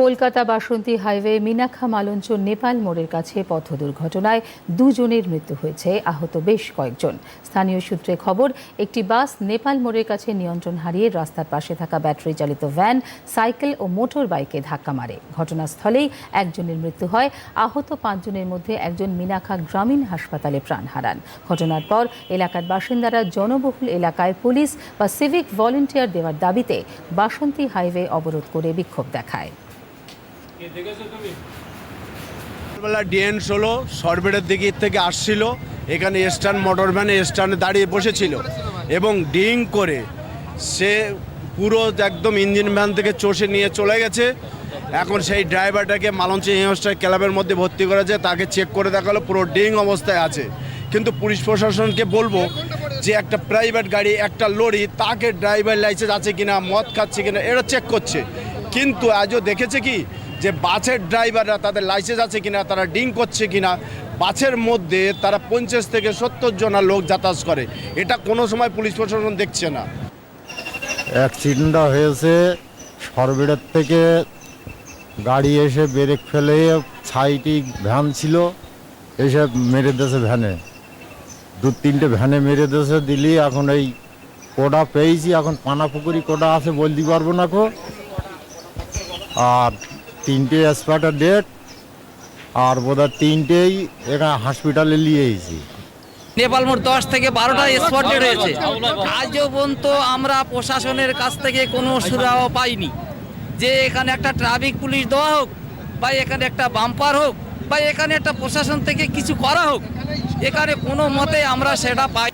Kolkata Basanti highway Minakha Malancha Nepal মোড়ের কাছে পথ দুর্ঘটনায় দুজনের মৃত্যু হয়েছে, আহত বেশ কয়েকজন। স্থানীয় সূত্রে খবর, একটি বাস নেপাল মোড়ের কাছে নিয়ন্ত্রণ হারিয়ে রাস্তার পাশে থাকা ব্যাটারি চালিত ভ্যান, সাইকেল ও মোটর বাইকে ধাক্কা মারে। ঘটনাস্থলেই একজনের মৃত্যু হয়, আহত পাঁচজনের মধ্যে একজন মিনাখা গ্রামীণ হাসপাতালে প্রাণ হারান। ঘটনার পর এলাকার বাসিন্দারা জনবহুল এলাকায় পুলিশ বা সিভিক ভলেন্টিয়ার দেওয়ার দাবিতে বাসন্তী হাইওয়ে অবরোধ করে বিক্ষোভ দেখায়। ডিএন ষোলো সরবেটের দিকে থেকে আসছিল। এখানে স্ট্যান্ড মোটর ভ্যানে স্ট্যান্ডে দাঁড়িয়ে বসেছিল। এবং ডিং করে সে পুরো একদম ইঞ্জিন ভ্যান থেকে চষে নিয়ে চলে গেছে। এখন সেই ড্রাইভারটাকে মালঞ্চি হেমস্টার ক্লাবের মধ্যে ভর্তি করেছে। তাকে চেক করে দেখাল, পুরো ডিং অবস্থায় আছে। কিন্তু পুলিশ প্রশাসনকে বলব যে একটা প্রাইভেট গাড়ি, একটা লরি, তাকে ড্রাইভার লাইসেন্স আছে কিনা, মদ খাচ্ছে কিনা এটা চেক করছে। কিন্তু আজও দেখেছে কি যে বাসের ড্রাইভাররা তাদের লাইসেন্স আছে কিনা, তারা ডিং করছে কিনা, বাসের মধ্যে তারা পঞ্চাশ থেকে সত্তর জনা লোক যাতায়াত করে। এটা কোনো সময় পুলিশ প্রশাসন দেখছে না। অ্যাক্সিডেন্টটা হয়েছে সরবেড়ের থেকে। গাড়ি এসে ব্রেক ফেলে সাইটি ভ্যান ছিল, এসে মেরে দিয়েছে ভ্যানে। দু তিনটে ভ্যানে মেরে দিয়েছে, দিলি এখন এই কোডা পেয়েছি, এখন পানাপুকুরি কোডা আছে বলতে পারব না কো। আর তিনটে স্পটের ডেট আর বোধহয় তিনটেই এখানে হসপিটালে নিয়ে এসেছি। নেপাল মোড় দশ থেকে বারোটা স্পট ডেট হয়েছে আজও পর্যন্ত আমরা প্রশাসনের কাছ থেকে কোনো সুরাহ পাইনি। যে এখানে একটা ট্রাফিক পুলিশ দেওয়া হোক বা এখানে একটা বাম্পার হোক বা এখানে একটা প্রশাসন থেকে কিছু করা হোক এখানে কোনো মতে আমরা সেটা পাই